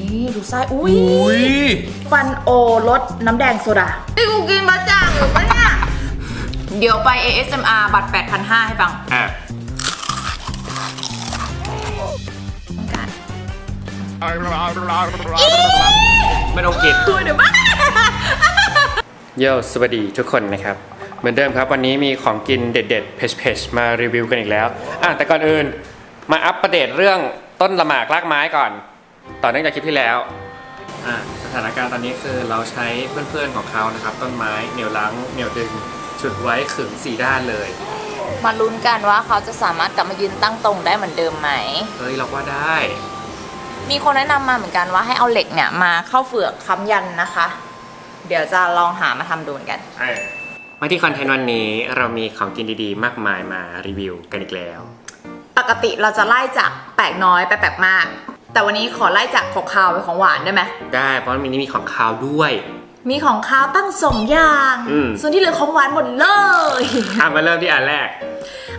นี่ดูไส้อุ้ยอุ้ยฟันโอรสน้ำแดงโซดานี่กูกินมาจ่างหรือปะเนี่ย เดี๋ยวไป ASMR บัตร8,500 ให้ฟังอะกันไม่ต้องกินตัวเดี๋ยวบ้าเย้สวัสดีทุกคนนะครับ เหมือนเดิมครับวันนี้มีของกินเด็ดๆเพชๆมารีวิวกันอีกแล้วอะแต่ก่อนอื่นมาอัปเดตเรื่องต้นละหมากรากไม้ก่อน ต่อเนื่องจากคลิปที่แล้วอะสถานการณ์ตอนนี้คือเราใช้เพื่อนๆของเขานะครับ ต้นไม้เหนียวลังเหนียวดึงจุดไว้ขึงสี่ด้านเลยมาลุ้นกันว่าเขาจะสามารถกลับมายืนตั้งตรงได้เหมือนเดิมไหม เฮ้ยเราว่าได้ มีคนแนะนำมาเหมือนกันว่าให้เอาเหล็กเนี่ยมาเข้าเฟือกค้ำยันนะคะ เดี๋ยวจะลองหามาทำดูเหมือนกัน มาที่คอนเทนต์วันนี้เรามีของกินดีๆ มากมายมารีวิวกันอีกแล้ว ปกติเราจะไล่จากแปลกน้อยไปแปลกมาก แต่วันนี้ขอไล่จากของคาวไปของหวานได้ไหมได้เพราะมีนี้มีของคาวด้วย มีของคาวตั้งสองอย่าง อืม ส่วนที่เหลือของหวานหมดเลย อะมาเริ่มที่อันแรก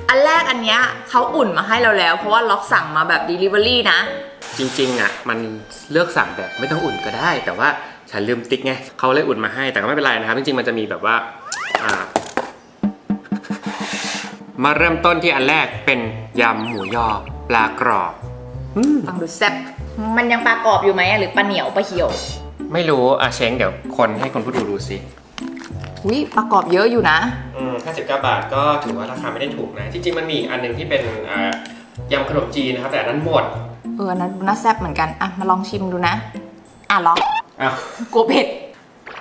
อันแรกอันเนี้ยเขาอุ่นมาให้เราแล้ว เพราะว่าล็อกสั่งมาแบบ Delivery นะ จริงๆอะมันเลือกสั่งแบบไม่ต้องอุ่นก็ได้ แต่ว่าฉันลืมติ๊กไงเขาเลยอุ่นมาให้แต่ก็ไม่เป็นไรนะครับจริงๆมันจะมีแบบว่าอ่า มาเริ่มต้นที่อันแรกเป็นยำหมูยอปลากรอบอืม ฟังดูแซ่บ มันยังปลากรอบอยู่ไหมหรือปลาเหนียวปลาเหี่ยวไม่รู้อะเช้งเดี๋ยวคนให้คนผู้ดูดูสิวิปลากรอบเยอะอยู่นะ อืม59 บาทก็ถือว่าราคาไม่ได้ถูกนะ จริงๆ มันมีอีกอันหนึงที่เป็นอ่ายำขนมจีนนะครับ แต่อันนั้นหมดเอออันนั้นน่าแซ่บเหมือนกัน อะ มาลองชิมดูนะ อะลองอ้าวกลัวเผ็ด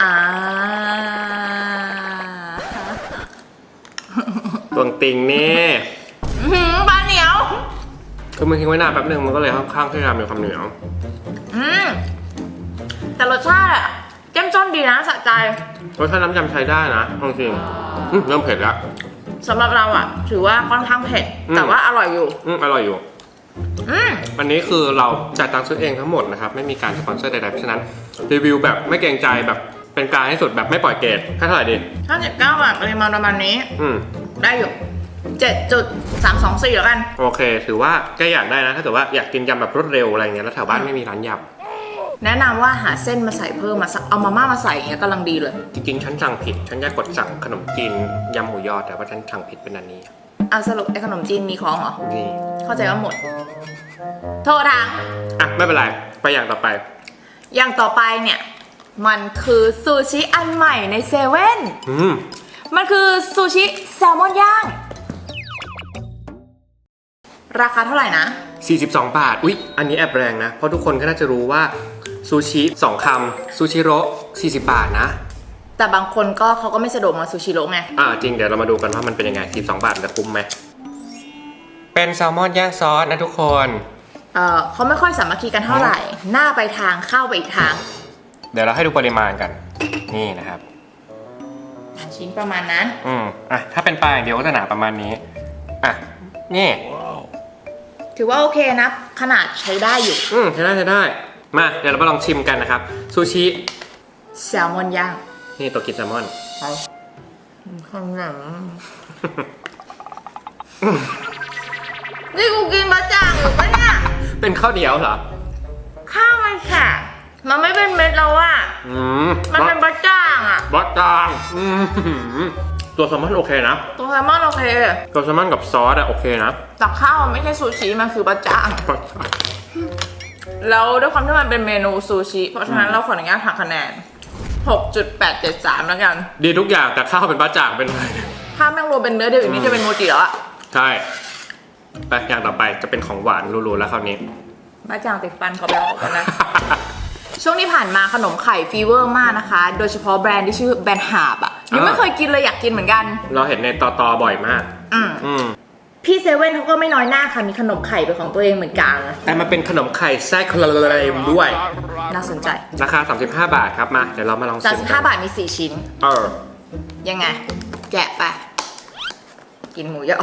อ่าตวงติงนี่ อื้อหือปลาเหนียว คือมันทิ้งไว้นานแป๊บนึงมันก็เลยค่อนข้างที่จะมีความเหนียว อืมแต่รสชาติอะเจ้มจ้นดีนะสะใจรสชาติน้ำยำใช้ได้นะจริงๆอืมเริ่มเผ็ดแล้ว สำหรับเราอะถือว่าค่อนข้างเผ็ด อืม แต่ว่าอร่อยอยู่ อืมอร่อยอยู่ อืมอันนี้คือเราจ่ายตังค์ซื้อเองทั้งหมดนะครับ ไม่มีการสปอนเซอร์ใดๆเพราะฉะนั้น รีวิวแบบไม่เกรงใจแบบเป็นกลารให้สุดแบบไม่ปล่อยเกรดให้เท่าไหร่ดี ถ้าเจ็ดเก้าบาทปริมาณประมาณนี้ อืมได้อยู่ เจ็ดจุดสามสองสี่แล้วกัน โอเค ถือว่าแกอยากได้นะ ถ้าเกิดว่าอยากกินยำแบบรวดเร็วอะไรเงี้ย แล้วแถวบ้านไม่มีร้านยแนะนำว่าหาเส้นมาใส่เพิ่มมาสักเอามาม่ามาใส่อย่างเงี้ยกำลังดีเลยำจริงๆ ฉันสั่งผิด ฉันอยากกดสั่งขนมจีนยำหมูยอแต่ว่าฉันสั่งผิดเป็นอันนี้ เอาสรุปไอ้ขนมจีนมีของเหรอ นี่ เข้าใจว่าหมด โทษทางอะ ไม่เป็นไร ไปอย่างต่อไป อย่างต่อไปเนี่ย มันคือซูชิอันใหม่ในเซเว่น อืม มันคือซูชิแซลมอนย่าง ราคาเท่าไหร่นะ 42 บาท อุ๊ย อันนี้แอบแรงนะ เพราะทุกคนก็น่าจะรู้ว่าซูชิ2คำซูชิโร่40 บาทนะ แต่บางคนก็เขาก็ไม่สะดวกมาซูชิโร่ไง อ่าจริง เดี๋ยวเรามาดูกันว่ามันเป็นยังไง 42 บาทจะคุ้มไหม เป็นแซลมอนย่างซอสนะทุกคน เออเขาไม่ค่อยสามัคคีกันเท่าไหร่ หน้าไปทางเข้าไปอีกทางเดี๋ยวเราให้ดูปริมาณกัน นี่นะครับ ชิ้นประมาณนั้น อืมอะถ้าเป็นปลาอย่างเดียวก็จะหนาประมาณนี้ อะ นี่ ถือว่าโอเคนะ ขนาดใช้ได้อยู่ อืมใช้ได้ใช้ได้ มาเดี๋ยวเรามาลองชิมกันนะครับ ซูชิ แซลมอนย่างนี่ตัวกินแซลมอนไปข้างหลังนี่กูกินบะจ่างหรือปะเนี่ย เป็นข้าวเหนียวเหรอ ข้าวมันแข็งมันไม่เป็นเม็ดแล้วอะอืมมันเป็นบะจ่างอะบอสจางอืม ตัวแซลมอนโอเคนะตัวแซลมอนโอเค ตัวแซลมอนกับซอสอะโอเคนะแต่ข้าวมันไม่ใช่ซูชิมันคือบะจ่างบอสจางแล้วด้วยความที่มันเป็นเมนูซูชิ เพราะฉะนั้นเราขออนุญาตหักคะแนน 6.873 แล้วกัน ดีทุกอย่างแต่ข้าวเป็นบะจ่างเป็นไรถ้าแม่งรวมเป็นเนื้อเดียวอย่างนี้จะเป็นโมจิแล้วอะใช่ไปอย่างต่อไปจะเป็นของหวานรูๆแล้วคราวนี้บะจ่างติดฟันขอไปออกกันนะช่วงที่ผ่านมาขนมไข่ฟีเวอร์มากนะคะ โดยเฉพาะแบรนด์ที่ชื่อแบรนด์หาบอะ ยังไม่อ่าเคยกินเลยอยากกินเหมือนกัน เราเห็นในตอตอบ่อยมาก อืมอืมพี่เซเว่นเขาก็ไม่น้อยหน้าค่ะมีขนมไข่เป็นของตัวเองเหมือนกัน แต่มันเป็นขนมไข่ไส้คลาเลมด้วย น่าสนใจ ราคา 35 บาทครับมาเดี๋ยวเรามาลองชิมกัน35 บาทมี 4 ชิ้น เออ ยังไง แกะไป กินหมูยอ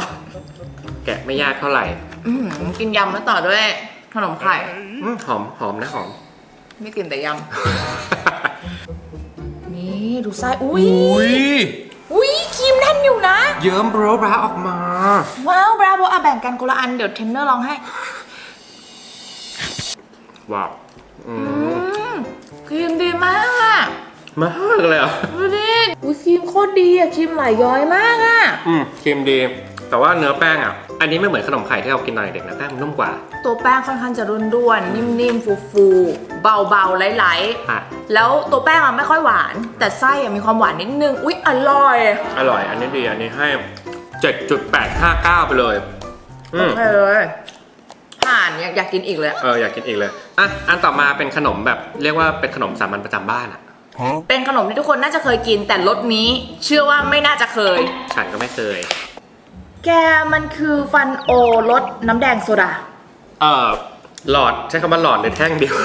แกะไม่ยากเท่าไหร่อืมกินยำแล้วต่อด้วย ขนมไข่ อืมหอมหอมนะหอม ไม่กินแต่ยำ นี่ดูไส้อุ้ยอุ้ยอุ้ยครีมแน่นอยู่นะ เยิ้มโบรบราออกมา ว้าวบราโวอะแบ่งกันคนละอันเดี๋ยวเทรนเนอร์ลองให้ว้าวอืมอืมครีมดีมากอะมากเลยเหรอะ ดูดิอุ๊ยครีมโคตรดีอะครีมไหลย้อยมากอะอืมครีมดี แต่ว่าเนื้อแป้งอะ อันนี้ไม่เหมือนขนมไข่ที่เรากินตอนเด็กนะแป้งมันนุ่มกว่า ตัวแป้งค่อนข้างจะร่วนๆนิ่มๆฟูๆเบาๆไหลอะๆแล้วตัวแป้งอะไม่ค่อยหวาน แต่ไส้อะมีความหวานนิดนึงอุ๊ยอร่อยอร่อย อันนี้ดีอันนี้ให้ 7.859 ไปเลย อืมโอเคเลยผ่านอยากอยากกินอีกเลยอะเอออยากกินอีกเลย อะ อันต่อมาเป็นขนมแบบเรียกว่าเป็นขนมสามัญประจำบ้านอะ เป็นขนมที่ทุกคนน่าจะเคยกิน แต่รสนี้เชื่อว่าไม่น่าจะเคย ฉันก็ไม่เคย แกมันคือฟันโอรสน้ำแดงโซดา เออหลอดใช้คำว่าหลอดหรือแท่งเดียว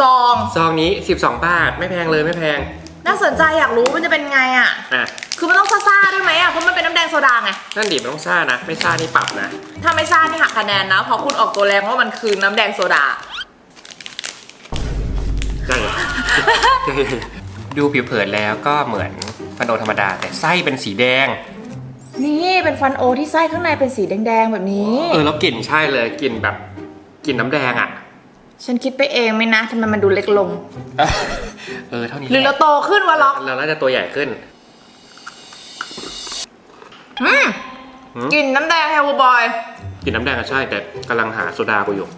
ซอง ซองนี้ 12 บาท ไม่แพงเลยไม่แพง น่าสนใจอยากรู้มันจะเป็นไงอะอะ คือมันต้องซ่าๆด้วยไหมอะเพราะมันเป็นน้ำแดงโซดาไง นั่นดิมันต้องซ่านะ ไม่ซ่านี่ปรับนะ ถ้าไม่ซ่านี่หักคะแนนนะ เพราะคุณออกตัวแรงว่ามันคือน้ำแดงโซดาใช่ดูผิวเผินแล้วก็เหมือนฟันโดธรรมดา แต่ไส้เป็นสีแดง นี่เป็นฟันโอที่ไส้ข้างในเป็นสีแดงๆแบบนี้ เออแล้วกลิ่นใช่เลยกลิ่นแบบกลิ่นน้ำแดงอะ ฉันคิดไปเองไหมนะทำไมมันดูเล็กลง เออเท่านี้หรือเราโตขึ้นวะล็อกเราน่าจะตัวใหญ่ขึ้น อืมหืม กลิ่นน้ำแดงเฮลบอยกลิ่นน้ำแดงอะใช่แต่กำลังหาโซดากูอยู่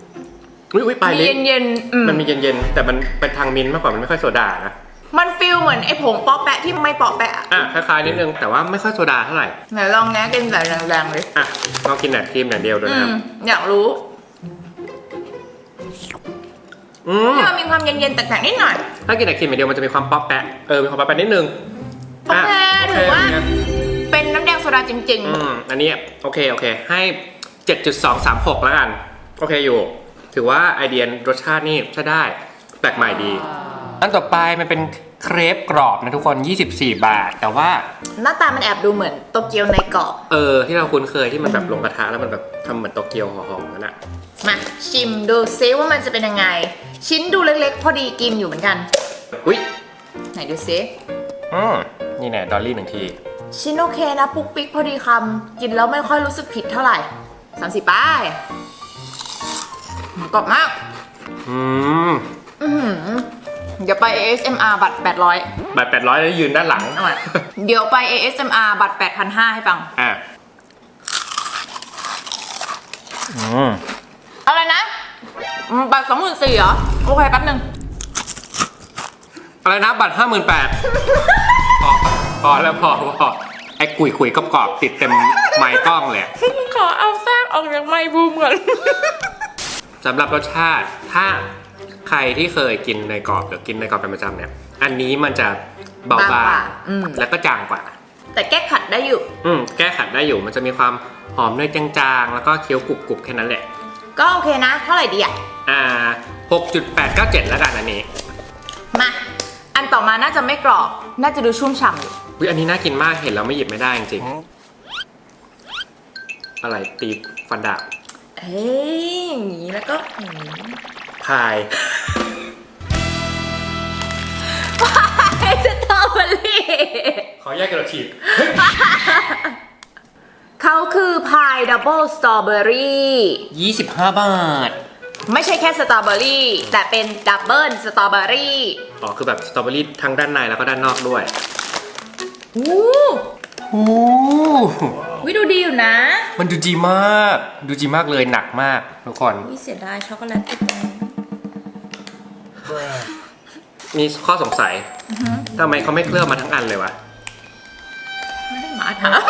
อุ้ยอุ้ยปลายมีลิ้นเย็นๆอืมมันมีเย็นๆแต่มันเป็นทางมินท์มากกว่ามันไม่ค่อยโซดานะ มันฟิลเหมือนไอ้ผงป๊อปแปะที่ไม่ป๊อปแปะอะอะคล้ายๆนิดนึงแต่ว่าไม่ค่อยโซดาเท่าไหร่ไหนลองแงะกินแต่แรงๆเลยอะเรากินแต่ครีมอย่างเดียวด้วยอืนะคมรับอยากรู้อืมที่มันมีความเย็นๆแตกๆนิดหน่อย ถ้ากินแต่ครีมอย่างเดียวมันจะมีความป๊อปแปะเออมีความป๊อปแปะนิดนึงโอเคะถือว่า โเค เป็นน้ำแดงโซดาจริง อืมอันนี้โอเค โอเค ให้ 7.236 แล้วกัน โอเคอยู่ ถือว่าไอเดียรสชาตินี่ใช้ได้ แปลกใหม่ดีอั นต่อไปมันเป็นเครปกรอบนะทุกคน 24 บาท แต่ว่าๆหน้าตามันแอบดูเหมือนโตเกียวในกรอบ เออ ที่เราคุ้นเคยที่มันแบบลงกระทะแล้วมันแบบทำเหมือนโตเกียวห่อๆนั่นอะมาชิมดูซิว่ามันจะเป็นยังไง ชิ้นดูเล็กๆ พอดีกินอยู่เหมือนกัน อุ้ยไหนดูซิอืมนี่แน่ดอลลี่หนึ่งที ชิ้นโอเคนะปุ๊กปิ๊กพอดีคำกินแล้วไม่ค่อยรู้สึกผิดเท่าไหร่สามสิบป้ายกรอบมาก อืม อือหือ เดี๋ยวไป ASMR บัตร 800บาท800 แล้วยืนด้านหลังเอาใหม่เดี๋ยวไป ASMR บัตร 8,500 ให้ฟัง อะอืมอะไรนะอืมบัตร24,000เหรอ โอเคแป๊บหนึงอะไรนะบัตรห้าหมื่นแปดพอพอแล้วพอพอไอ้กุยคุยๆกรอบๆติดเต็มไมค์กล้องเลยอะขอเอาซากออกจากไมค์บูมก่อน สำหรับรสชาติ ถ้า ใครที่เคยกินในกรอบหรือกินในกรอบเป็นประจำเนี่ย อันนี้มันจะเบาบางกบาว่าอืม แล้วก็จางกว่า แต่แก้ขัดได้อยู่ อืมแก้ขัดได้อยู่มันจะมีความหอมเนยจางๆ แล้วก็เคี้ยวกรุบๆแค่นั้นแหละ ก็โอเคนะ เท่าไหร่ดีอะ อ่า 6.897 แล้วกันอันนี้มา อันต่อมาน่าจะไม่กรอบ น่าจะดูชุ่มฉ่ำอยู่วิอันนี้น่ากินมากเห็นแล้วไม่หยิบไม่ได้จริงๆอะไรตีฟันดาบเอ้ยอย่างนี้แล้วก็อย่างนี้ พายไอ้สตรอเบอรี่ขอแยกกระฉีกเขาคือพายดับเบิลสตรอเบอรี่25 บาท ไม่ใช่แค่สตรอเบอรี่ แต่เป็นดับเบิลสตรอเบอรี่อ๋อ คือแบบสตรอเบอรี่ทั้งด้านในแล้วก็ด้านนอกด้วยอู้โอ้วิดูดีอยู่นะ มันดูดีมาก ดูดีมากเลยหนักมากทุกคนวิเสียดายช็อกโกแลตติดตรงนี้ มีข้อสงสัยทำไมเขาไม่เคลือบมาทั้งอันเลยวะ ไม่ได้หมาถาม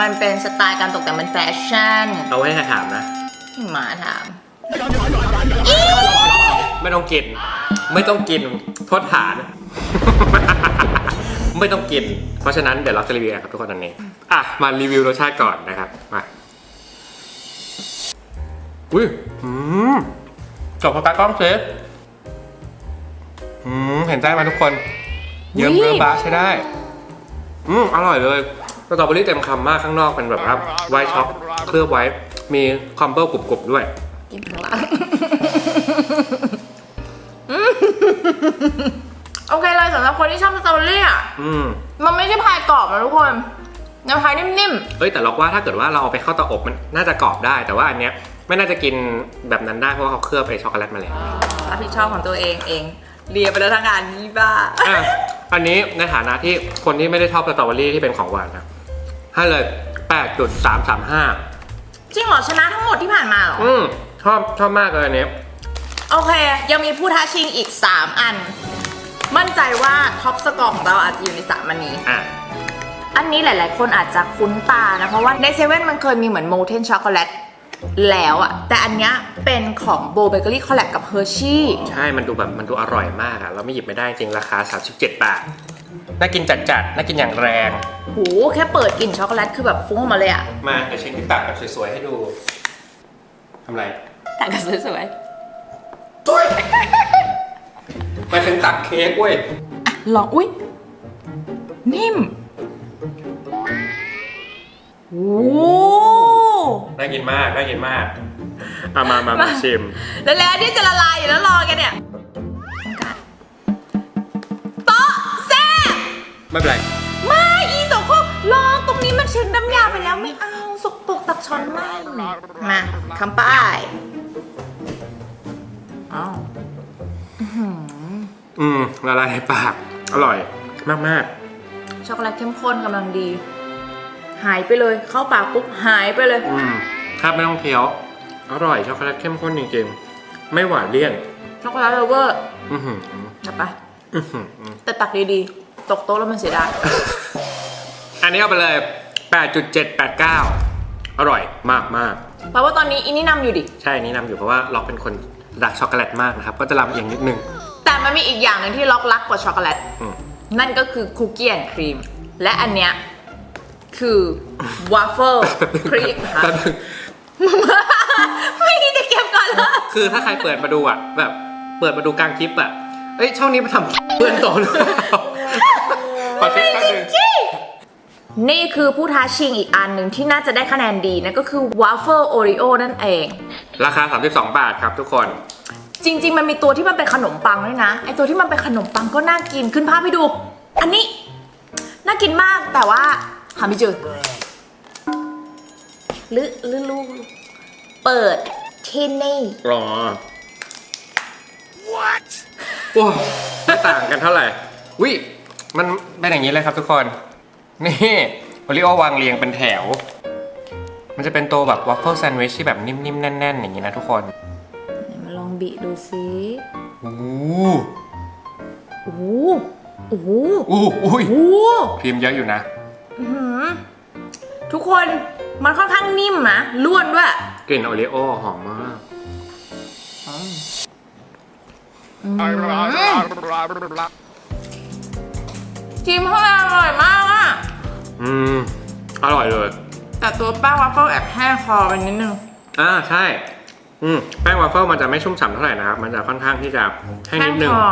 มันเป็นสไตล์การตกแต่งเป็นแฟชั่นเอาไว้ให้ถามนะหมาถาม ไม่ต้องกิน ไม่ต้องกินโทษฐาน ไม่ต้องกิน เพราะฉะนั้นเดี๋ยวเราจะรีวิวกันครับทุกคนอันนี้ อะ มารีวิวรสชาติก่อนนะครับ มา อุ้ย อืม จบโฟกัสกล้องเซฟอืมเห็นใจไหมทุกคน เยิ้มอุ๊ยเบอร์บาใช้ได้ อืมอร่อยเลยสตรอเบอรี่เต็มคำมากข้างนอกเป็นแบบว่าไวท์ช็อกเคลือบไว้ มีคอมเบิลกรุบๆด้วย กินข้างหลังโอเคเลยสำหรับคนที่ชอบสตรอเบอรี่อะอืม มันไม่ใช่พายกรอบนะทุกคนมันพายนิ่มเอ้ยแต่เราว่าถ้าเกิดว่าเราเอาไปเข้าเตาอบมันน่าจะกรอบได้แต่ว่าอันเนี้ย ไม่น่าจะกินแบบนั้นได้เพราะว่าเขาเคลือบไอช็อกโกแลตมาแล้วรับผิดชอบของตัวเองเองเรียนไปแล้วทั้งงานนี่บ้าอะอันนี้ในฐานะที่คนที่ไม่ได้ชอบสตรอเบอรี่ที่เป็นของหวานนะให้เลย 8.335 จริงเหรอชนะทั้งหมดที่ผ่านมาเหรอ อืมชอบชอบมากเลยอันนี้ โอเค ยังมีผู้ท้าชิงอีก 3 อัน มั่นใจว่าท็อปสกอร์ของเราอาจจะอยู่ในสามอันนี้ อะ อันนี้หลาย ๆ คนอาจจะคุ้นตานะ เพราะว่าในเซเว่นมันเคยมีเหมือนโมเทนช็อกโกแลต แล้วอะแต่อันเนี้ยเป็นของโบเบเกอรี่คอลแลบกับเฮอร์ชี่ใช่มันดูแบบมันดูอร่อยมากอะเราไม่หยิบไม่ได้จริงราคา 37 บาท น่ากินจัดๆ น่ากินอย่างแรง โหแค่เปิดกลิ่นช็อกโกแลตคือแบบฟุ้งออกมาเลยอะมาเดี๋ยวเช็คที่ตักแบบสวยๆ ให้ดูทำไรแต่งกันสวยตุ้ยมาถึงตักเค้กเว้ย ๆอะลองอุ้ยนิ่ม โอ้น่ากินมากน่ากินมากเอามามามาชิม แล้วแล้วนี่จะละลายอยู่แล้วรอแกันเนี่ยโต๊ะแซ่บไม่เป็นไรไม่อีสองคนลองตรงนี้มันเช็ดน้ำยาไปแล้วไม่เอาสกปรกตักช้อนไม่มาคำป้ายอ้าวอืมละลายในปาก อร่อยมากช็อกโกแลตเข้มข้นกำลังดี หายไปเลย เข้าปากปุ๊บหายไปเลยๆอืมถ้าไม่ต้องเคี้ยว อร่อยช็อกโกแลตเข้มข้นจริงๆ ไม่หวานเลี่ยนช็ช็อกโกแลตเลเวอร์อือหือนะปะอื้อหือแต่ตักดีๆ ตกโต๊ะแล้วมันเสียดาย อันนี้เอาไปเลย 8.789 อร่อยมากมากแปลว่าตอนนี้อินี่นำอยู่ดิ ๆใช่อันนี้นำอยู่เพราะว่าล็อกเป็นคนรักช็อกโกแลตมากนะครับ ก็จะลำเอียงนิดนึง แต่มันมีอีกอย่างหนึ่งที่ล็อกลักกว่าช็อกโกแลต อืม นั่นก็คือคุกกี้แอนด์ครีม และอันเนี้ย คือวาฟเฟิลครีมค่ะแป๊บนึงไม่ได้จะเก็บก่อนเลยคือถ้าใครเปิดมาดูอะ แบบเปิดมาดูกลางคลิปอะ เอ้ยช่องนี้มาทำเพื่อนโตหรือเปล่าขอเช็คแป๊บนึงนี่คือผู้ท้าชิงอีกอันหนึ่งที่น่าจะได้คะแนนดีนั่นก็คือวาฟเฟิลโอริโอนั่นเอง ราคา 32 บาทครับทุกคน จริง ๆ มันมีตัวที่มันเป็นขนมปังด้วยนะ ไอตัวที่มันเป็นขนมปังก็น่ากินขึ้นภาพให้ดู อันนี้ น่ากินมากแต่ว่า หาไม่เจอหรือหรือลูกเปิดที่นี่รอ What โอ้ไม่ต่างกันเท่าไหร่วิมันเป็นอย่างนี้เลยครับทุกคน นี่โอริโอวางเรียงเป็นแถว มันจะเป็นตัวแบบวัฟเฟิลแซนด์วิชที่แบบนิ่มๆ แน่น ๆ อย่างนี้นะทุกคนมาลองบิดูซิโอ้โอ้โหโอ้โหโอ้อุ้ยโอ้โหครีมเยอะอยู่นะ อื้อหือทุกคนมันค่อนข้างนิ่มนะล้วนด้วย กลิ่นโอริโอหอมมากครีมข้างในอร่อยมากอะอืม อร่อยเลย แต่ตัวแป้งวัฟเฟิลแอบแห้งคอไปนิดนึง อ่าใช่ อืม แป้งวาฟเฟิลมันจะไม่ชุ่มฉ่ำเท่าไหร่นะครับ มันจะค่อนข้างที่จะแห้งนิดนึง คอ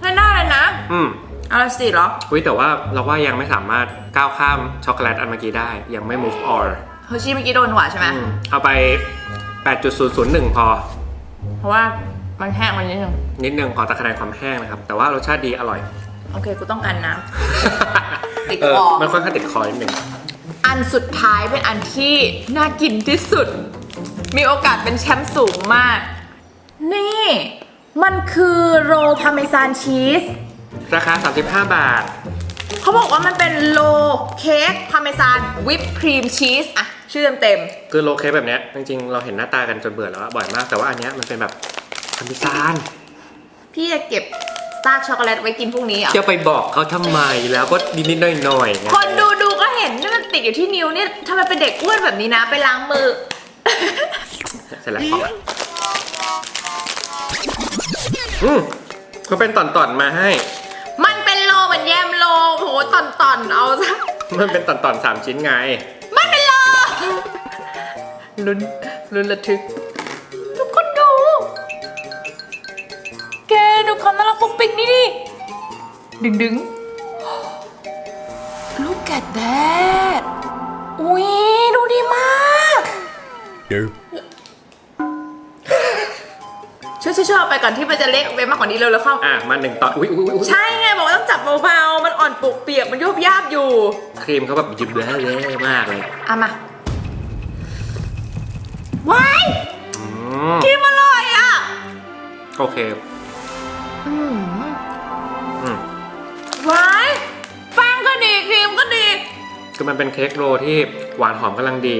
ให้ได้เลยนะ อืมเอาละสิเหรอ อุ้ยแต่ว่าเราว่ายังไม่สามารถก้าวข้ามช็อกโกแลตอันเมื่อกี้ได้ ยังไม่ move on เฮอร์ชี่เมื่อกี้โดนกว่าใช่ไหม อืมเอาไป 8.001 พอ เพราะว่ามันแห้งมันนิดนึง นิดนึงขอตัดคะแนนความแห้งนะครับ แต่ว่ารสชาติดีอร่อยโอเค กูต้องการน้ ติดเออคอมันค่อนข้างติดคอนิดนึงำอันสุดท้ายเป็นอันที่น่ากินที่สุด มีโอกาสเป็นแชมป์สูงมาก นี่ มันคือโรลพาร์เมซานชีส ราคา 35 บาท เขาบอกว่ามันเป็นโลเค้กพาร์เมซานวิปครีมชีสอะชื่อเต็มคือโลเคกแบบเนี้ยจริงๆ เราเห็นหน้าตากันจนเบื่อแล้วอะบ่อยมาก แต่ว่าอันเนี้ยมันเป็นแบบพาร์เมซานๆพี่จะเก็บซากช็อกโกแลตไว้กินพรุ่งนี้เหรอจะไปบอกเขาทำไมแล้วก็นิดๆหน่อยๆไงคนดูดูก็เห็นนี่มันติดอยู่ที่นิ้วเนี่ยทำไมเป็นเด็กอ้วนแบบนี้นะไปล้างมือ เสร็จแล้วพออืมเขาเป็นตอนๆมาให้ อนตอนๆเอาซะมันเป็นตอนๆสามชิ้นไงมันเป็นโลลุ้นลุ้นระทึก ทุกคนดู แกดูความน่ารักปุ๊กปิ๊กนี่ดิดึงดึง Look at that อุ้ย ช่วยช่วยช่วยเอาไปก่อนที่มันจะเละไปมากกว่านี้เร็วแล้วเข้าอะมาหนึ่งตอนอุ้ยอุ้ยอุ๊ยใช่ไงบอกว่าต้องจับเบาๆมันอ่อนปุกเปียกมันยุบยาบอยู่ ครีมเขาแบบยิบเลยเลยมากเลยเอามาว้ายอมครีมอร่อยอะโอเคอืมอืมว้ายแป้งก็ดีครีมก็ดีคือมันเป็นเค้กโรลที่หวานหอมกำลังดี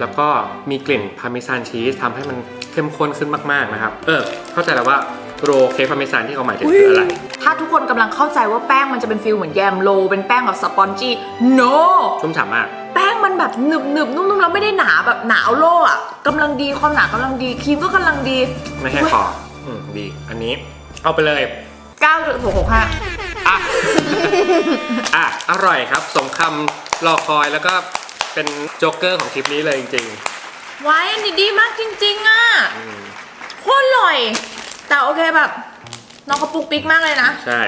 แล้วก็มีกลิ่นพาร์เมซานชีสทำให้มัน เข้มข้นขึ้นมากๆนะครับ เออ เข้าใจแล้วว่าโรลเค้กพาร์เมซานที่เขาหมายถึงคืออะไร ถ้าทุกคนกำลังเข้าใจว่าแป้งมันจะเป็นฟิลเหมือนแยมโลเป็นแป้งแบบสปอนจี้ no ชุ่มฉ่ำมาก แป้งมันแบบหนึบหนึบๆนุ่มๆแล้วไม่ได้หนาแบบหนาเอาโล่อะกำลังดีความหนากำลังดีครีมก็กำลังดี ไม่ให้คออืมดี อันนี้เอาไปเลย9.665อะอะอร่อยครับสมคำรอคอยแล้วก็เป็นโจ๊กเกอร์ของคลิปนี้เลยจริง ไว้อันนี้ดีมากจริง ๆอะๆอืมโคตรอร่อย แต่โอเคแบบน้องเขาปลุกปิ๊กมากเลยนะใช่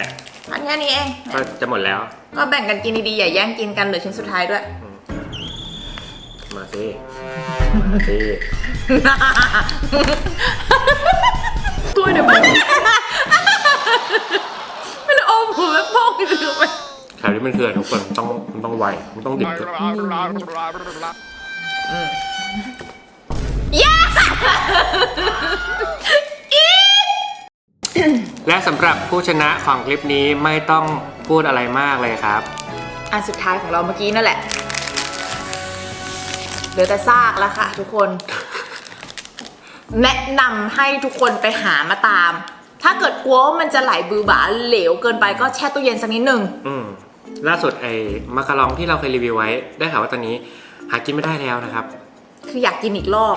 อันแค่นี้เองก็จะหมดแล้ว ก็แบ่งกันกินดีๆอย่าแย่งกินกันเหลือชิ้นสุดท้ายด้วย มาสิมาสิตัวเดี๋ยวมันไม่ได้อมหัวแม่พ่อไปถือไปแถวนี้มันคืออะไรทุกคนต้องมันต้องไวมันต้องดิบด้วยย่า และสำหรับผู้ชนะของคลิปนี้ไม่ต้องพูดอะไรมากเลยครับ อันสุดท้ายของเราเมื่อกี้นั่นแหละ เหลือแต่ซากแล้วค่ะทุกคน แนะนำให้ทุกคนไปหามาตาม ถ้าเกิดกลัวว่ามันจะไหลบือบาเหลวเกินไปก็แช่ตู้เย็นสักนิดหนึ่ง อืมล่าสุดไอ้มาคาลองที่เราเคยรีวิวไว้ ได้ข่าวว่าตอนนี้หากินไม่ได้แล้วนะครับ คืออยากกินอีกรอบ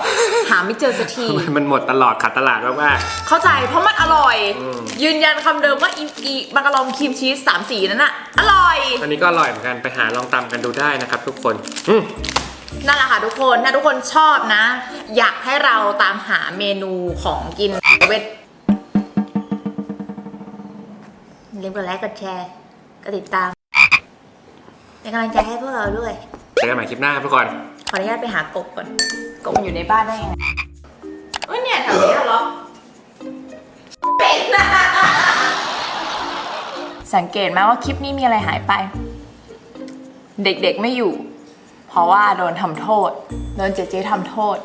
หาไม่เจอสักทีมันหมดตลอดขาดตลาดมาก เข้าใจเพราะมันอร่อย อืม ยืนยันคำเดิมว่าอีอีบากาลองครีมชีสสามสีนั้นอะอร่อย ๆอันนี้ก็อร่อยเหมือนกันไปหาลองตามกันดูได้นะครับทุกคนอืม นั่นแหละค่ะทุกคน ถ้าทุกคนชอบนะ อยากให้เราตามหาเมนูของกินเวทอย่าลืมกดไลค์กดแชร์กดติดตามเป็นกำลังใจให้พวกเราด้วย เจอกันใหม่คลิปหน้าครับทุกคน ขออนุญาตไปหากบก่อน กบมันอยู่ในบ้านได้ยังไงเอ้ยเนี่ยแถวนี้เหรอ เป็นนะสังเกตไหมว่าคลิปนี้มีอะไรหายไป เด็กๆไม่อยู่ เพราะว่าโดนทำโทษ โดนเจเจทำโทษ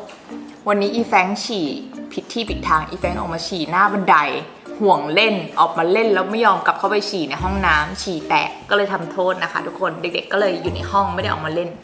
วันนี้อีแฟรงค์ฉี่ผิดที่ผิดทาง อีแฟรงค์ออกมาฉี่หน้าบันได ห่วงเล่นออกมาเล่นแล้วไม่ยอมกลับเข้าไปฉี่ในห้องน้ำฉี่แตกก็เลยทำโทษนะคะ ทุกคนเด็กๆ ก็เลยอยู่ในห้องไม่ได้ออกมาเล่น